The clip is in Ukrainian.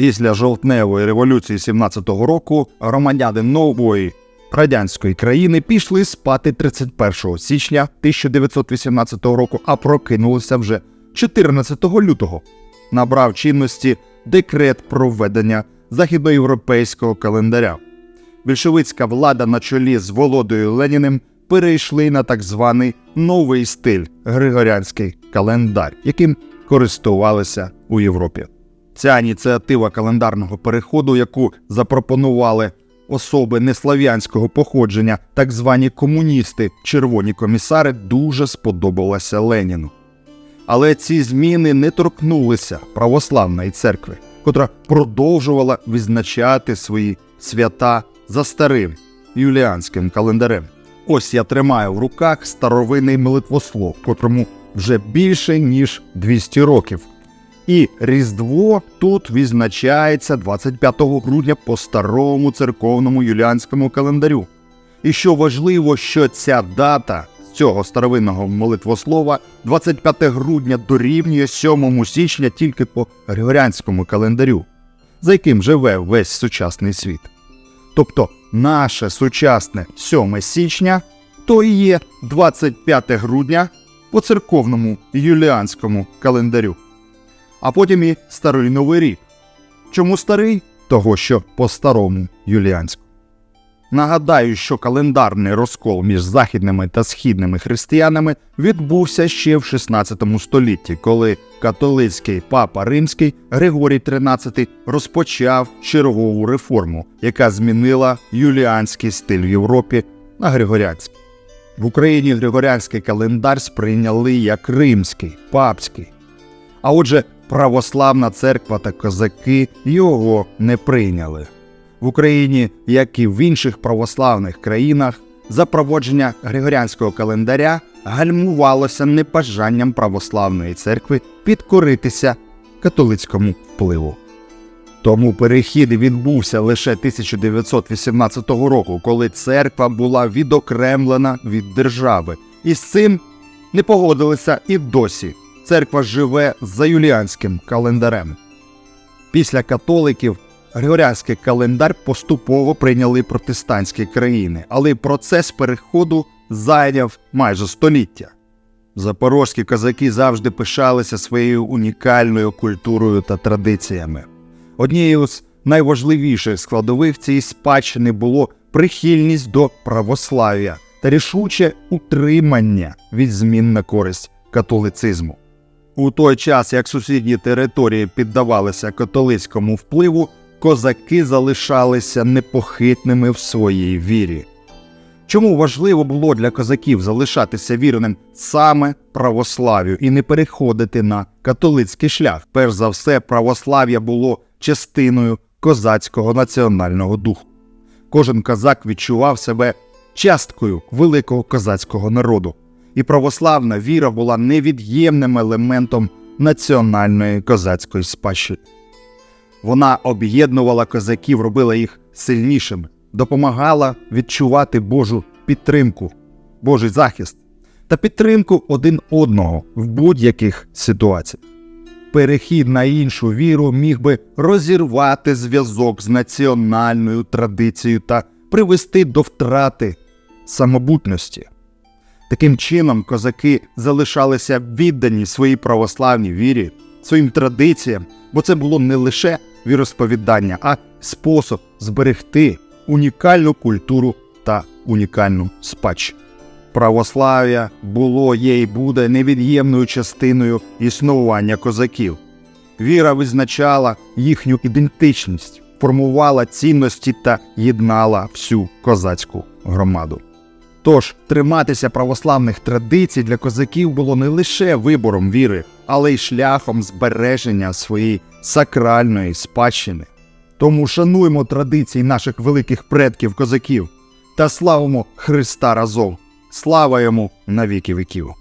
Після жовтневої революції 17-го року громадяни нової радянської країни пішли спати 31 січня 1918 року, а прокинулися вже 14 лютого. Набрав чинності декрет про введення західноєвропейського календаря. Більшовицька влада на чолі з Володою Леніним перейшли на так званий новий стиль Григоріанський календар, яким користувалися у Європі. Ця ініціатива календарного переходу, яку запропонували особи неслав'янського походження, так звані комуністи, червоні комісари, дуже сподобалася Леніну. Але ці зміни не торкнулися православної церкви, котра продовжувала відзначати свої свята за старим юліанським календарем. Ось я тримаю в руках старовинний молитвослов, котрому вже більше ніж 200 років. І Різдво тут відзначається 25 грудня по старому церковному юліанському календарю. І що важливо, що ця дата з цього старовинного молитвослова 25 грудня дорівнює 7 січня тільки по григоріанському календарю, за яким живе весь сучасний світ. Тобто наше сучасне 7 січня то і є 25 грудня по церковному юліанському календарю. А потім і старий новий рік. Чому старий? Того, що по старому юліанському. Нагадаю, що календарний розкол між західними та східними християнами відбувся ще в 16 столітті, коли католицький папа римський Григорій XIII розпочав чергову реформу, яка змінила юліанський стиль в Європі на григоріанський. В Україні григоріанський календар сприйняли як римський, папський. А отже, православна церква та козаки його не прийняли. В Україні, як і в інших православних країнах, запровадження григоріанського календаря гальмувалося небажанням православної церкви підкоритися католицькому впливу. Тому перехід відбувся лише 1918 року, коли церква була відокремлена від держави, і з цим не погодилися і досі. Церква живе за юліанським календарем. Після католиків Григоріанський календар поступово прийняли протестантські країни, але процес переходу зайняв майже століття. Запорозькі козаки завжди пишалися своєю унікальною культурою та традиціями. Однією з найважливіших складових цієї спадщини було прихильність до православ'я та рішуче утримання від змін на користь католицизму. У той час, як сусідні території піддавалися католицькому впливу, козаки залишалися непохитними в своїй вірі. Чому важливо було для козаків залишатися вірним саме православ'ю і не переходити на католицький шлях? Перш за все, православ'я було частиною козацького національного духу. Кожен козак відчував себе часткою великого козацького народу, і православна віра була невід'ємним елементом національної козацької спадщини. Вона об'єднувала козаків, робила їх сильнішими, допомагала відчувати Божу підтримку, Божий захист та підтримку один одного в будь-яких ситуаціях. Перехід на іншу віру міг би розірвати зв'язок з національною традицією та привести до втрати самобутності. Таким чином, козаки залишалися віддані своїй православній вірі, своїм традиціям, бо це було не лише віросповідання, а спосіб зберегти унікальну культуру та унікальну спадщину. Православ'я було, є і буде невід'ємною частиною існування козаків. Віра визначала їхню ідентичність, формувала цінності та єднала всю козацьку громаду. Тож триматися православних традицій для козаків було не лише вибором віри, але й шляхом збереження своєї сакральної спадщини. Тому шануємо традиції наших великих предків козаків та славимо Христа разом. Слава йому на віки віків.